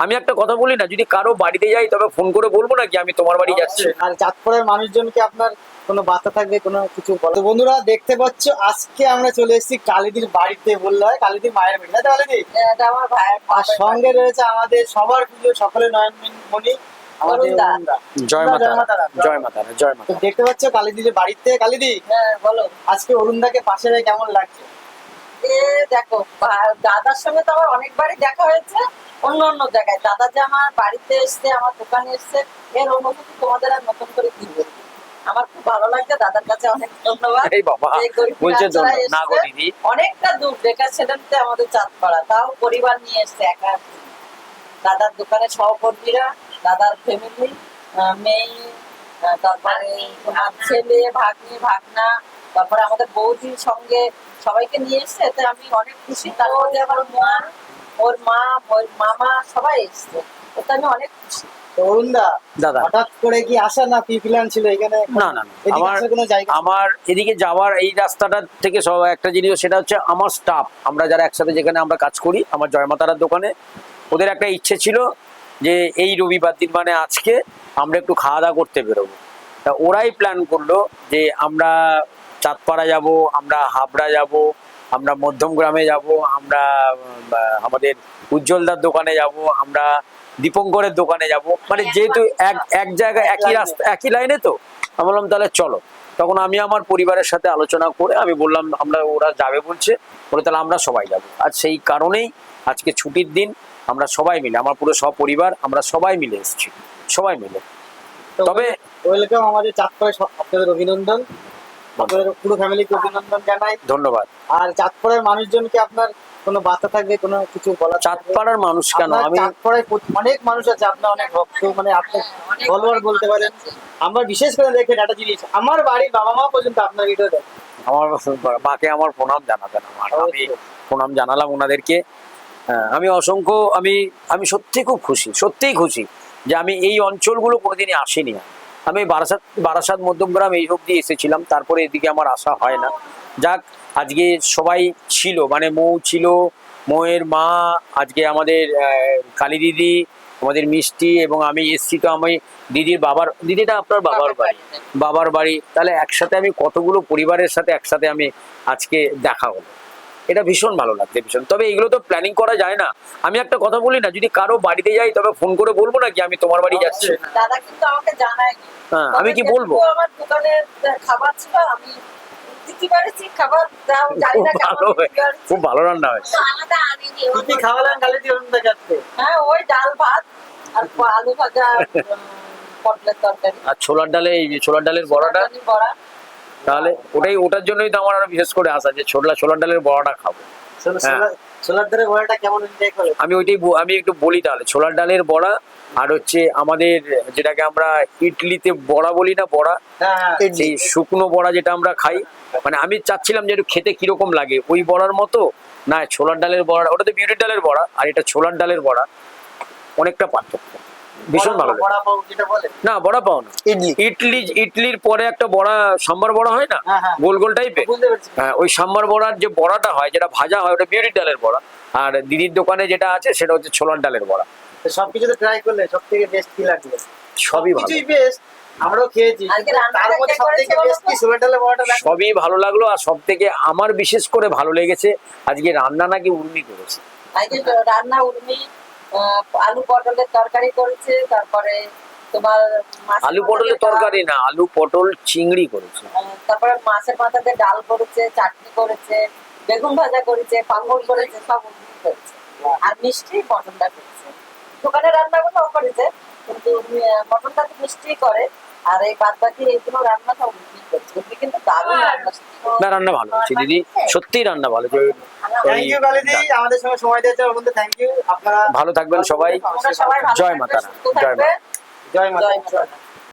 আমি একটা কথা বলি না যদি কারও বাড়িতে যাই তবে ফোন করে বলব নাকি আমি তোমার বাড়ি যাচ্ছি? আর চাঁদপুরের মানুষজনকে আপনার কোনো বার্তা থাকবে কোনো কিছু বলো তো বন্ধুরা দেখতে পাচ্ছ আজকে আমরা চলে এসেছি কালিদির বাড়িতে বললে হয়। কালিদির মায়ের বাড়ি তাই তো কালিদি? এটা আমার ভাইয়ের আর সঙ্গে রয়েছে আমাদের সবার প্রিয় সকলে নয়ন মণি আমাদের অরুণদা। অরুণদা। জয় জয় মাতা মাতা দা। জয় মাতা জয় মাতা দেখতে পাচ্ছ কালিদির বাড়িতে। কালিদি হ্যাঁ বলো। আজকে অরুণদাকে পাশে কেমন লাগছে? দেখো দাদার সঙ্গে তো আমার অনেকবারই দেখা হয়েছে। অন্য অন্য জায়গায়। দাদা যে আমার বাড়িতে এসছে আমার দোকানে এসছে এর অনুভূতি তোমাদের আর নতুন করে কি বলব? আমার খুব ভালো লাগছে দাদার কাছে অনেক ধন্যবাদ। অনেকটা দূর বেকার ছেলেতে আমাদের চাঁদপাড়া। তাও পরিবার নিয়ে এসছে একা দাদার দোকানে সহকর্মীরা দাদার ফ্যামিলি মেয়ে তারপরে তোমার ছেলে ভাগ্নি ভাগনা তারপরে আমাদের বৌদির সঙ্গে সবাইকে নিয়ে এসছে এতে আমি অনেক খুশি। তারপরে আমার মা ওর মা ওর মামা সবাই এসছে। এতে আমি অনেক খুশি। অরুণদা দাদা। হঠাৎ করে কি আসা না কি প্ল্যান ছিল এখানে? না না না। আমার কোনো জায়গা আমার এদিকে যাওয়ার এই রাস্তাটা থেকে সব একটা জিনিস সেটা হচ্ছে আমার স্টাফ আমরা যারা একসাথে যেখানে আমরা কাজ করি আমার জয়মাতারার দোকানে ওদের একটা ইচ্ছে ছিল যে এই রবিবার দিন মানে আজকে আমরা একটু খাওয়া দাওয়া করতে বেরোবো। তা ওরাই প্ল্যান করল যে আমরা চাঁদপাড়া যাব আমরা হাবড়া যাব আমরা মধ্যম গ্রামে যাব আমরা আমাদের উজ্জ্বলদার দোকানে যাব আমরা দীপঙ্করের দোকানে যাব। মানে যেহেতু এক এক জায়গায় একই রাস্তা একই লাইনে তো? আমি বললাম তাহলে চলো। তখন আমি আমার পরিবারের সাথে আলোচনা করে আমি বললাম আমরা ওরা যাবে বলছে। বলে তাহলে আমরা সবাই যাব। আর সেই কারণেই আজকে ছুটির দিন আমরা সবাই মিলে আমার পুরো সপরিবার আমরা সবাই মিলে এসেছি। সবাই মিলে। তবে ওয়েলকাম আমাদের সব- আপনাদের অভিনন্দন। আপনাদের পুরো ফ্যামিলিকে অভিনন্দন জানাই। ধন্যবাদ। আর মানুষজনকে আপনার কোনো বার্তা থাকবে কোনো কিছু বলা চাঁদপাড়ার মানুষ কেন? আমি চাঁদপাড়ায় অনেক মানুষ আছে আপনার অনেক ভক্ত মানে আপনি ফলোয়ার বলতে পারেন। আমরা বিশেষ করে দেখেন একটা জিনিস আমার বাড়ির বাবা মা পর্যন্ত আপনার ভিডিও দেখে আমার মাকে আমার প্রণাম জানাতেন আমার। আমি প্রণাম জানালাম ওনাদেরকে। আমি অসংখ্য আমি আমি সত্যি খুব খুশি সত্যিই খুশি যে আমি এই অঞ্চলগুলো কোনোদিনই আসিনি আমি বারাসাত বারাসাত মধ্যমগ্রাম এই অব্দি এসেছিলাম তারপরে এদিকে আমার আসা হয় না। যাক আজকে সবাই ছিল মানে মৌ ছিল মৌয়ের মা আজকে আমাদের আহ, কালী দিদি আমাদের মিষ্টি এবং আমি এসছি তো আমি দিদির বাবার দিদিটা আপনার বাবার বাড়ি বাবার বাড়ি। তাহলে একসাথে আমি কতগুলো পরিবারের সাথে একসাথে আমি আজকে দেখা হলো। এটা ভীষণ ভালো লাগছে ভীষণ। তবে এগুলো তো প্ল্যানিং করা যায় না। আমি একটা কথা বলি না যদি কারও বাড়িতে যাই তবে ফোন করে বলব নাকি আমি তোমার বাড়ি যাচ্ছি? দাদা কিন্তু আমাকে জানায়নি। হ্যাঁ আমি কি বলব? আমার দোকানে খাবার ছিল আমি দিতে পারেছি খাবার দাও জানি না খুব ভালো রান্না হয়। কি কি কালি দিয়ে হ্যাঁ ওই ডাল ভাত আর আলু ভাজা পটলের তরকারি। আর ছোলার ডালে এই যে ছোলার ডালের বড়াটা? বড়া। তাহলে ওটাই ওটার জন্যই তো আমার আরও বিশেষ করে আসা যে ছোলা ছোলার ডালের বড়াটা খাব। হ্যাঁ। আমি ওইটাই আমি একটু বলি তাহলে ছোলার ডালের বড়া আর হচ্ছে আমাদের যেটাকে আমরা ইডলিতে বড়া বলি না বড়া? হ্যাঁ হ্যাঁ। সেই শুকনো বড়া যেটা আমরা খাই। মানে আমি চাচ্ছিলাম যে একটু খেতে কীরকম লাগে ওই বড়ার মতো? না ছোলার ডালের বড়া ওটা তো বিউটির ডালের বড়া আর এটা ছোলার ডালের বড়া। অনেকটা পার্থক্য। ভীষণ ভালো না বড়া পাও না। ইডলি। ইডলি ইডলির পরে একটা বড়া সাম্বার বড়া হয় না? হ্যাঁ, হ্যাঁ। গোল গোল টাইপের হ্যাঁ ওই সাম্বার বড়ার যে বড়াটা হয় যেটা ভাজা হয় ওটা বিউটির ডালের বড়া। আর দিদির দোকানে যেটা আছে সেটা হচ্ছে ছোলার ডালের বড়া। তো সবকিছুতে ট্রাই করলে সব থেকে বেস্ট কি লাগবে? সবই ভালো। বেস্ট আমরাও খেয়েছি। তার মধ্যে বেস্ট কি? বড়াটা সবই ভালো লাগল আর সব থেকে আমার বিশেষ করে ভালো লেগেছে আজকে রান্না নাকি উর্মি করেছে। আজকে রান্না উর্মি আলু পটলের তরকারি করেছে তারপরে তোমার আলু পটলের তরকারি না আলু পটল চিংড়ি করেছে। তারপরে মাছের ডাল করেছে চাটনি করেছে বেগুন ভাজা করেছে পাঁপড় করেছে সব করেছে। আর মিষ্টি মটনটা করেছে। দোকানে রান্নাগুলো করেছে কিন্তু মটনটা তো মিষ্টি করে আর এই বাদ বাকি এইগুলো রান্না সব করছে। কিন্তু দারুণ রান্না না রান্না ভালো হচ্ছে দিদি। সত্যিই রান্না ভালো যে থ্যাংক ইউ কালিদি আমাদের সঙ্গে সময় দিয়েছে থ্যাংক ইউ আপনারা ভালো থাকবেন সবাই। জয় মাতা জয় থাকবে জয় মাতা জয় মাতা রানী।